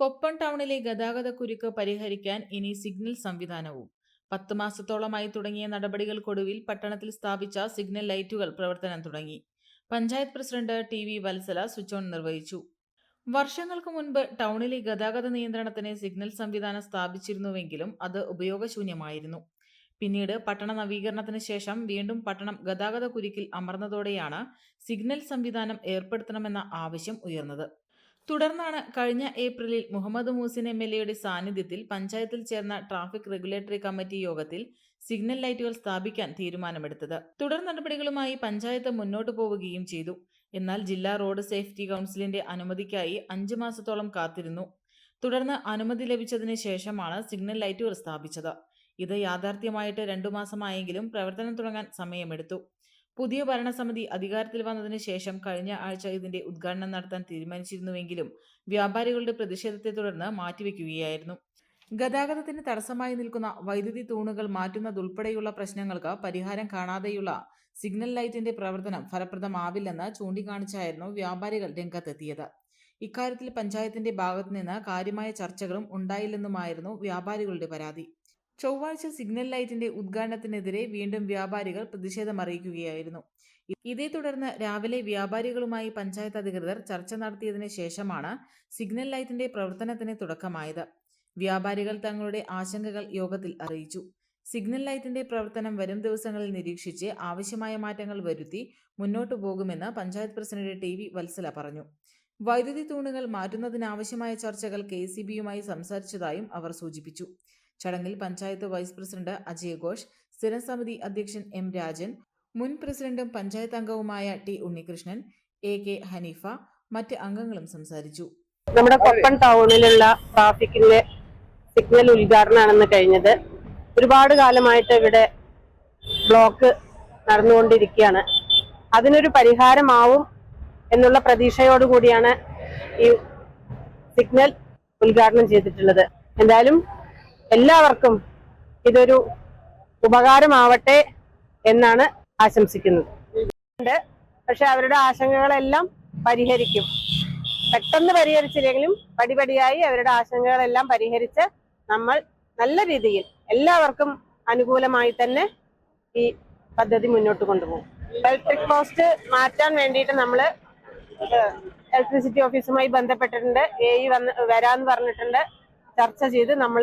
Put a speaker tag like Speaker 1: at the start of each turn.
Speaker 1: കൊപ്പം ടൗണിലെ ഗതാഗത കുരുക്ക് പരിഹരിക്കാൻ ഇനി സിഗ്നൽ സംവിധാനവും. പത്ത് മാസത്തോളമായി തുടങ്ങിയ നടപടികൾക്കൊടുവിൽ പട്ടണത്തിൽ സ്ഥാപിച്ച സിഗ്നൽ ലൈറ്റുകൾ പ്രവർത്തനം തുടങ്ങി. Panchayat president T V Valsala switch on നിർവഹിച്ചു. വർഷങ്ങൾക്ക് മുൻപ് ടൗണിലെ ഗതാഗത നിയന്ത്രണത്തിന് സിഗ്നൽ സംവിധാനം സ്ഥാപിച്ചിരുന്നുവെങ്കിലും അത് ഉപയോഗശൂന്യമായിരുന്നു. പിന്നീട് പട്ടണ നവീകരണത്തിന് ശേഷം വീണ്ടും പട്ടണം ഗതാഗത കുരുക്കിൽ അമർന്നതോടെയാണ് സിഗ്നൽ സംവിധാനം ഏർപ്പെടുത്തണമെന്ന ആവശ്യം ഉയർന്നത്. തുടർന്നാണ് കഴിഞ്ഞ ഏപ്രിലിൽ മുഹമ്മദ് മൂസിൻ എം എൽ എയുടെ സാന്നിധ്യത്തിൽ പഞ്ചായത്തിൽ ചേർന്ന ട്രാഫിക് റെഗുലേറ്ററി കമ്മിറ്റി യോഗത്തിൽ സിഗ്നൽ ലൈറ്റുകൾ സ്ഥാപിക്കാൻ തീരുമാനമെടുത്തത്. തുടർ നടപടികളുമായി പഞ്ചായത്ത് മുന്നോട്ടു പോവുകയും ചെയ്തു. എന്നാൽ ജില്ലാ റോഡ് സേഫ്റ്റി കൗൺസിലിന്റെ അനുമതിക്കായി അഞ്ചു മാസത്തോളം കാത്തിരുന്നു. തുടർന്ന് അനുമതി ലഭിച്ചതിന് ശേഷമാണ് സിഗ്നൽ ലൈറ്റുകൾ സ്ഥാപിച്ചത്. ഇത് യാഥാർത്ഥ്യമായിട്ട് രണ്ടു മാസമായെങ്കിലും പ്രവർത്തനം തുടങ്ങാൻ സമയമെടുത്തു. പുതിയ ഭരണസമിതി അധികാരത്തിൽ വന്നതിന് ശേഷം കഴിഞ്ഞ ആഴ്ച ഇതിന്റെ ഉദ്ഘാടനം നടത്താൻ തീരുമാനിച്ചിരുന്നുവെങ്കിലും വ്യാപാരികളുടെ പ്രതിഷേധത്തെ തുടർന്ന് മാറ്റിവെക്കുകയായിരുന്നു. ഗതാഗതത്തിന് തടസ്സമായി നിൽക്കുന്ന വൈദ്യുതി തൂണുകൾ മാറ്റുന്നതുൾപ്പെടെയുള്ള പ്രശ്നങ്ങൾക്ക് പരിഹാരം കാണാതെയുള്ള സിഗ്നൽ ലൈറ്റിന്റെ പ്രവർത്തനം ഫലപ്രദമാവില്ലെന്ന് ചൂണ്ടിക്കാണിച്ചായിരുന്നു വ്യാപാരികൾ രംഗത്തെത്തിയത്. ഇക്കാര്യത്തിൽ പഞ്ചായത്തിന്റെ ഭാഗത്തുനിന്ന് കാര്യമായ ചർച്ചകളും ഉണ്ടായില്ലെന്നുമായിരുന്നു വ്യാപാരികളുടെ പരാതി. ചൊവ്വാഴ്ച സിഗ്നൽ ലൈറ്റിന്റെ ഉദ്ഘാടനത്തിനെതിരെ വീണ്ടും വ്യാപാരികൾ പ്രതിഷേധമറിയിക്കുകയായിരുന്നു ഇതേ തുടർന്ന് രാവിലെ വ്യാപാരികളുമായി പഞ്ചായത്ത് അധികൃതർ ചർച്ച നടത്തിയതിനു ശേഷമാണ് സിഗ്നൽ ലൈറ്റിന്റെ പ്രവർത്തനത്തിന് തുടക്കമായത്. വ്യാപാരികൾ തങ്ങളുടെ ആശങ്കകൾ യോഗത്തിൽ അറിയിച്ചു. സിഗ്നൽ ലൈറ്റിന്റെ പ്രവർത്തനം വരും ദിവസങ്ങളിൽ നിരീക്ഷിച്ച് ആവശ്യമായ മാറ്റങ്ങൾ വരുത്തി മുന്നോട്ടു പോകുമെന്ന് panchayat president T V Valsala പറഞ്ഞു. വൈദ്യുതി തൂണുകൾ മാറ്റുന്നതിനാവശ്യമായ ചർച്ചകൾ കെ സി ബിയുമായി സംസാരിച്ചതായും അവർ സൂചിപ്പിച്ചു. ചടങ്ങിൽ പഞ്ചായത്ത് വൈസ് പ്രസിഡന്റ് അജയ് ഘോഷ് സ്ഥിരം സമിതി അധ്യക്ഷൻ എം രാജൻ മുൻ പ്രസിഡന്റും പഞ്ചായത്ത് അംഗവുമായ T Unnikrishnan A K Haneefa മറ്റ് അംഗങ്ങളും സംസാരിച്ചു.
Speaker 2: നമ്മുടെ കൊപ്പൻ ടൗണിലുള്ള ട്രാഫിക്കിന്റെ സിഗ്നൽ ഉദ്ഘാടനമാണെന്ന് കഴിഞ്ഞത്. ഒരുപാട് കാലമായിട്ട് ഇവിടെ ബ്ലോക്ക് നടന്നുകൊണ്ടിരിക്കുകയാണ്. അതിനൊരു പരിഹാരമാവും എന്നുള്ള പ്രതീക്ഷയോടുകൂടിയാണ് ഈ സിഗ്നൽ ഉദ്ഘാടനം ചെയ്തിട്ടുള്ളത്. എന്തായാലും എല്ലാവർക്കും ഇതൊരു ഉപകാരമാവട്ടെ എന്നാണ് ആശംസിക്കുന്നത്. പക്ഷെ അവരുടെ ആശങ്കകളെല്ലാം പരിഹരിക്കും. പെട്ടെന്ന് പരിഹരിച്ചില്ലെങ്കിലും പടിപടിയായി അവരുടെ ആശങ്കകളെല്ലാം പരിഹരിച്ച് നമ്മൾ നല്ല രീതിയിൽ എല്ലാവർക്കും അനുകൂലമായി തന്നെ ഈ പദ്ധതി മുന്നോട്ട് കൊണ്ടുപോകും. ഇലക്ട്രിക് പോസ്റ്റ് മാറ്റാൻ വേണ്ടിയിട്ട് നമ്മൾ ഇലക്ട്രിസിറ്റി ഓഫീസുമായി ബന്ധപ്പെട്ടിട്ടുണ്ട്. എ ഇ വന്ന് വരാന്ന് പറഞ്ഞിട്ടുണ്ട്. ചർച്ച ചെയ്ത് നമ്മൾ